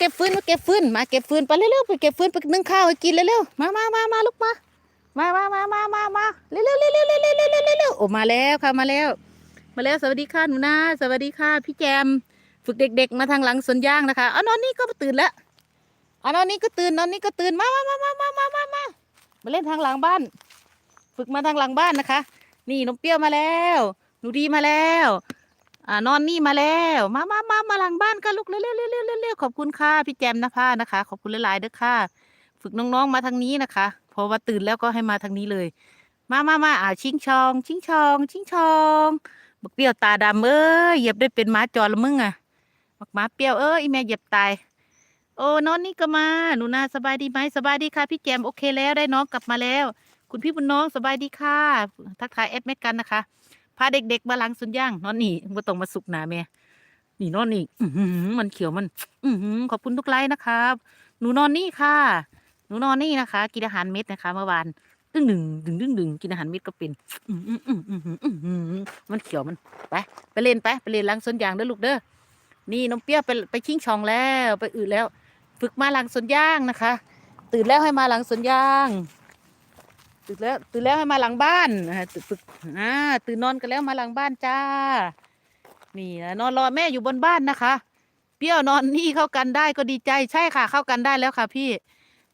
เก็บฟืนมาเก็บฟืนมาเก็บฟืนไปเร็วๆไปเก็บฟืนไปนึ่งข้าวให้กินเร็วๆมามามามาลูกมามามามามามามาเร็วๆเร็วๆเร็วๆเร็วๆเร็วๆเร็วๆเร็วๆโอ้มาแล้วค่ะมาแล้ว มาแล้วสวัสดีค่ะหนูนาสวัสดีค่ะ พี่แจม ฝึกเด็ก ๆ มาทางหลังสวนยางนะคะเอนอนนี่ก็ตื่นแล้วเอนอนนี่ก็ตื่นนอนนี่ก็ตื่นมามามามามามามามามาเล่นทางหลังบ้าน ฝึกมาทางหลังบ้านนะคะ นี่นมเปรี้ยวมาแล้ว หนูดีมาแล้ว อ่า นอนนี่มาแล้ว มามามามาหลังบ้านกันลูกเร็วเร็วเร็วเร็วเร็วเร็วขอบคุณค่ะพี่แจมนภานะคะ ขอบคุณหลายๆเด้อค่ะ ฝึกน้องๆมาทางนี้นะคะ เพอว่าตื่นแล้วก็ให้มาทางนี้เลย มามามาอ่าชิงชอง ชิงชอง ชิงชองบักเปรี้ยวตาดำเอ้ยเหยียบได้เป็นหมาจรละมึงอะบักหมาเปรี้ยวเอ้ยอีแม่เหยียบตายโอ้นอนนี่ก็มาหนูนาสบายดีไหมสบายดีค่ะ พี่แจมโอเคแล้วได้น้องกลับมาแล้ว คุณพี่บุญน้องสบายดีค่ะ ทักทายแอดแม็กกันนะคะ พาเด็ก ๆ มาล้างสุนย่างนอนนี่บ่ต้องมาสุกหนาแม่นี่นอนนี่อืมันเขียวมัน อือหือขอบคุณทุกไลค์นะครับ หนูนอนนี่ค่ะ หนูนอนนี่นะคะ กินอาหารเม็ดนะคะ เมื่อวานดึงดึงดึงดึงดึงกินอาหารเม็ดก็เป็นมันเขียวมันไปไปเล่นไปไปเล่นล้างสวนยางเด้อลูกเด้อนี่น้องเปรี้ยวไปไปชิงช่องแล้ว ไปอืดแล้ว ฝึกมาล้างสวนยางนะคะ ตื่นแล้วให้มาล้างสวนยาง ตื่นแล้วตื่นแล้วให้มาหลังบ้านนะคะตื่นฝึกอ่าตื่นนอนกันแล้วมาหลังบ้านจ้า นี่นะนอนรอแม่อยู่บนบ้านนะคะ เปรี้ยวนอนนี่เข้ากันได้ก็ดีใจใช่ค่ะ เข้ากันได้แล้วค่ะ พี่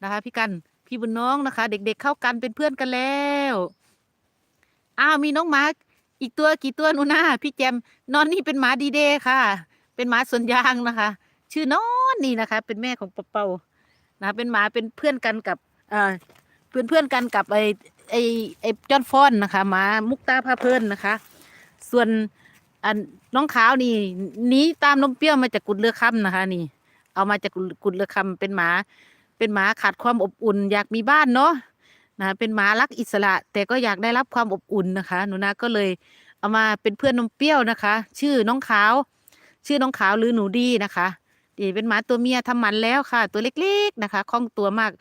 นะคะ พี่กันพี่บุญน้องนะคะ เด็กๆเข้ากันเป็นเพื่อนกันแล้วอ้าวมีน้องหมาอีกตัวกี่ตัวนูนะพี่แจมนอนนี่เป็นหมาดีเดย์ค่ะ เป็นหมาสวนยางนะคะ ชื่อนอนนี่นะคะ เป็นแม่ของเปาเปานะคะเป็นหมาเป็นเพื่อนกันกับอ่า เพื่อนเพื่อนๆกันกับไอ้ไอ้ไอ้จอนฟอนนะคะหมามุกตาพาเพลินนะคะ ส่วนอันน้องขาวนี่หนีตามนมเปรี้ยวมาจากกุดเรือคำนะคะ นี่ เอามาจากกุดเรือคำเป็นหมา เป็นหมาขาดความอบอุ่น อยากมีบ้านเนาะนะเป็นหมารักอิสระ แต่ก็อยากได้รับความอบอุ่นนะคะ หนูนาก็เลยเอามาเป็นเพื่อนนมเปรี้ยวนะคะ ชื่อน้องขาว ชื่อน้องขาวหรือหนูดีนะคะนี่เป็นหมาตัวเมียทำหมันแล้วค่ะ ตัวเล็กๆนะคะคล่องตัวมาก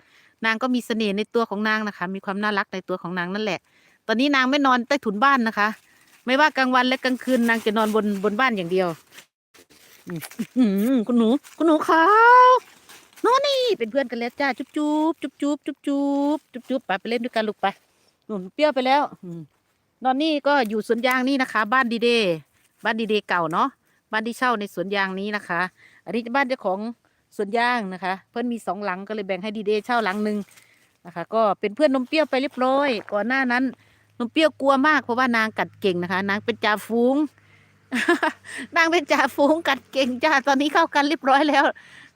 นางก็มีเสน่ห์ในตัวของนางนะคะ มีความน่ารักในตัวของนางนั่นแหละ ตอนนี้นางไม่นอนใต้ถุนบ้านนะคะ ไม่ว่ากลางวันและกลางคืนนางจะนอนบนบนบ้านอย่างเดียวคุณหนู คุณหนูขาวนอนนี่เป็นเพื่อนกันแล้วจ้าจุ๊บจุ๊บจุ๊บจุ๊บจุ๊บจุ๊บจุ๊บจุ๊บไปไปเล่นด้วยกันลูกไปหนุนเปรี้ยวไปแล้วนอนนี่ก็อยู่สวนยางนี่นะคะ บ้านดีเดย์บ้านดีเดย์เก่าเนาะบ้านที่เช่าในสวนยางนี้นะคะ อันนี้บ้านเจ้าของ สวนยางนะคะ เพื่อนมีสองหลังก็เลยแบ่งให้ดีเดย์เช่าหลังหนึ่งนะคะ ก็เป็นเพื่อนนมเปรี้ยวไปเรียบร้อย ก่อนหน้านั้นนมเปรี้ยวกลัวมากเพราะว่านางกัดเก่งนะคะ นางเป็นจ่าฝูงนางเป็นจ่าฝูงกัดเก่งจ้าตอนนี้เข้ากันเรียบร้อยแล้ว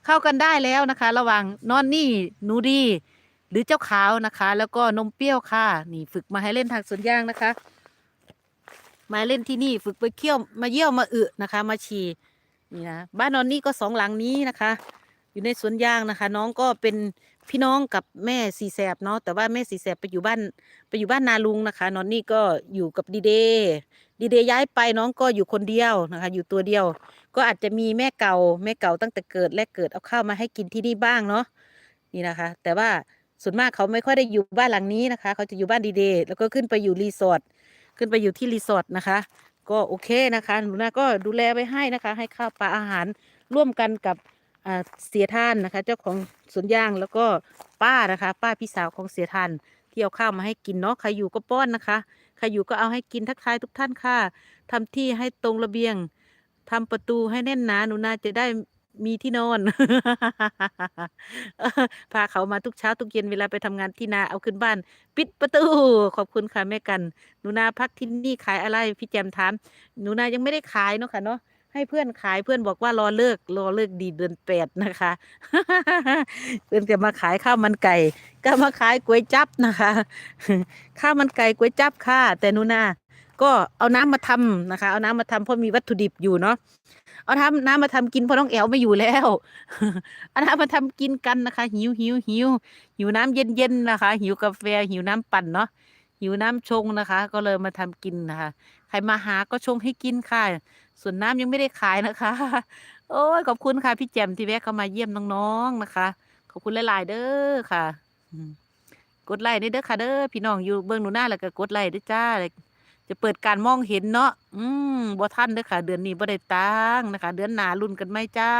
เข้ากันได้แล้วนะคะ ระหว่างนอนนี่หนูดี หรือเจ้าขาวนะคะ แล้วก็นมเปรี้ยวค่ะ นี่ฝึกมาให้เล่นทางสวนยางนะคะ มาเล่นที่นี่ฝึกไปเที่ยวมาเยี่ยวมาอึนะคะ มาฉี่นี่นะบ้านนอนนี่ก็สองหลังนี้นะคะ อยู่ในสวนยางนะคะ น้องก็เป็นพี่น้องกับแม่สีแสบเนาะแต่ว่าแม่สีแสบไปอยู่บ้านไปอยู่บ้านนาลุงนะคะ นอนนี่ก็อยู่กับดีเดย์ดีเดย์ย้ายไปน้องก็อยู่คนเดียวนะคะ อยู่ตัวเดียว ก็อาจจะมีแม่เก่าแม่เก่าตั้งแต่เกิดและเกิดเอาข้าวมาให้กินที่นี่บ้างเนาะนี่นะคะ แต่ว่าส่วนมากเขาไม่ค่อยได้อยู่บ้านหลังนี้นะคะ เขาจะอยู่บ้านดีเดย์แล้วก็ขึ้นไปอยู่รีสอร์ทขึ้นไปอยู่ที่รีสอร์ทนะคะ ก็โอเคนะคะหนูนาก็ดูแลไว้ให้นะคะ ให้ข้าวปลาอาหารร่วมกันกับ เสียท่านนะคะ เจ้าของสวนยางแล้วก็ป้านะคะ ป้าพี่สาวของเสียท่านที่เอาข้าวมาให้กินเนาะใครอยู่ก็ป้อนนะคะใครอยู่ก็เอาให้กินทักทายทุกท่านค่ะทำที่ให้ตรงระเบียงทำประตูให้แน่นหนาหนูนาจะได้มีที่นอน พาเขามาทุกเช้าทุกเย็นเวลาไปทำงานที่นาเอาขึ้นบ้าน ปิดประตู ขอบคุณค่ะแม่กันหนูนาพักที่นี่ขายอะไรพี่แจมถามหนูนายังไม่ได้ขายเนาะค่ะเนาะ ให้เพื่อนขายเพื่อนบอกว่ารอเลิกรอเลิกดีเดือนแปดนะคะ เพื่อนจะมาขายข้าวมันไก่ ก็มาขายก๋วยจับนะคะ ข้าวมันไก่ก๋วยจับค่ะ แต่นูนาก็เอาน้ำมาทำนะคะ เอาน้ำมาทำเพราะมีวัตถุดิบอยู่เนาะเอาทำน้ำมาทำกินเพราะน้องแอลไม่อยู่แล้วเอาน้ำมาทำกินกันนะคะ หิวหิวหิวหิวน้ำเย็นๆนะคะ หิวกาแฟหิวน้ำปั่นเนาะหิวน้ำชงนะคะ ก็เลยมาทำกินนะคะ ใครมาหาก็ชงให้กินค่ะ ส่วนน้ำยังไม่ได้ขายนะคะ โอ้ยขอบคุณค่ะ พี่แจมที่แวะเข้ามาเยี่ยมน้องๆนะคะ ขอบคุณหลายๆเด้อค่ะ กดไลค์เด้อค่ะเด้อพี่น้องอยู่เบื้องหนูหน้าแล้วก็กดไลค์ด้วยจ้า จะเปิดการมองเห็นเนาะ อืมบ่ทันเด้อค่ะ เดือนนี้บ่ได้ตังนะคะ เดือนหน้ารุ่นกันไหมจ้า